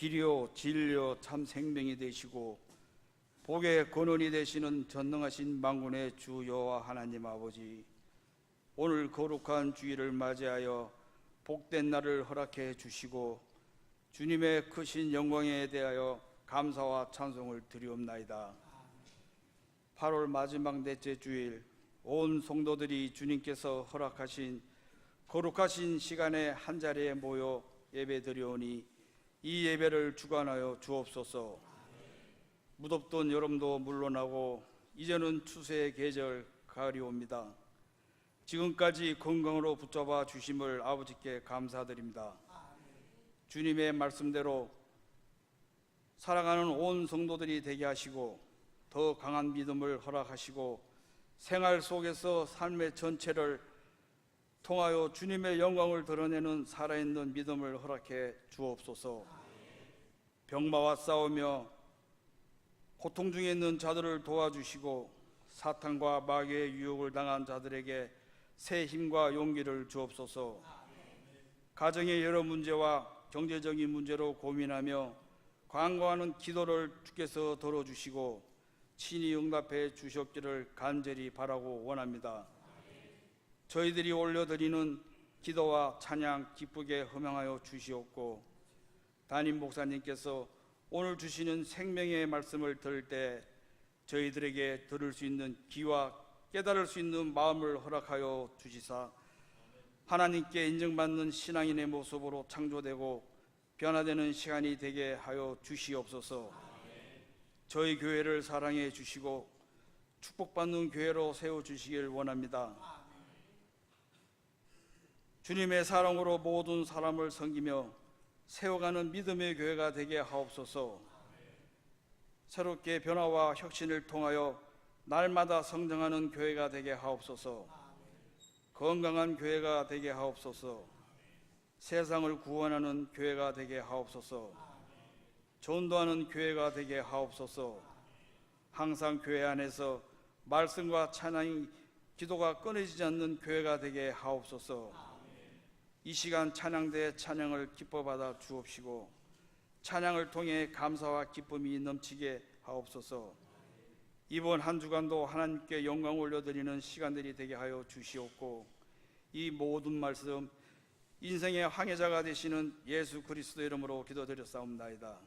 길이요 진리요 참 생명이 되시고 복의 근원이 되시는 전능하신 만군의 주 여호와 하나님 아버지 오늘 거룩한 주일을 맞이하여 복된 날을 허락해 주시고 주님의 크신 영광에 대하여 감사와 찬송을 드리옵나이다. 8월 마지막 넷째 주일 온 성도들이 주님께서 허락하신 거룩하신 시간에 한 자리에 모여 예배드리오니 이 예배를 주관하여 주옵소서. 무덥던 여름도 물러나고 이제는 추수의 계절 가을이 옵니다. 지금까지 건강으로 붙잡아 주심을 아버지께 감사드립니다. 주님의 말씀대로 살아가는 온 성도들이 되게 하시고 더 강한 믿음을 허락하시고 생활 속에서 삶의 전체를 통하여 주님의 영광을 드러내는 살아있는 믿음을 허락해 주옵소서. 병마와 싸우며 고통 중에 있는 자들을 도와주시고 사탄과 마귀의 유혹을 당한 자들에게 새 힘과 용기를 주옵소서. 가정의 여러 문제와 경제적인 문제로 고민하며 관고하는 기도를 주께서 들어주시고 친히 응답해 주셨기를 간절히 바라고 원합니다. 저희들이 올려드리는 기도와 찬양 기쁘게 허명하여 주시옵고 담임 목사님께서 오늘 주시는 생명의 말씀을 들을 때 저희들에게 들을 수 있는 귀와 깨달을 수 있는 마음을 허락하여 주시사 하나님께 인정받는 신앙인의 모습으로 창조되고 변화되는 시간이 되게 하여 주시옵소서. 저희 교회를 사랑해 주시고 축복받는 교회로 세워 주시길 원합니다. 주님의 사랑으로 모든 사람을 섬기며 세워가는 믿음의 교회가 되게 하옵소서. 새롭게 변화와 혁신을 통하여 날마다 성장하는 교회가 되게 하옵소서. 건강한 교회가 되게 하옵소서. 세상을 구원하는 교회가 되게 하옵소서. 전도하는 교회가 되게 하옵소서. 항상 교회 안에서 말씀과 찬양이 기도가 끊어지지 않는 교회가 되게 하옵소서. 이 시간 찬양대 찬양을 기뻐 받아 주옵시고 찬양을 통해 감사와 기쁨이 넘치게 하옵소서. 이번 한 주간도 하나님께 영광 올려드리는 시간들이 되게 하여 주시옵고 이 모든 말씀 인생의 항해자가 되시는 예수 그리스도 이름으로 기도드렸사옵나이다.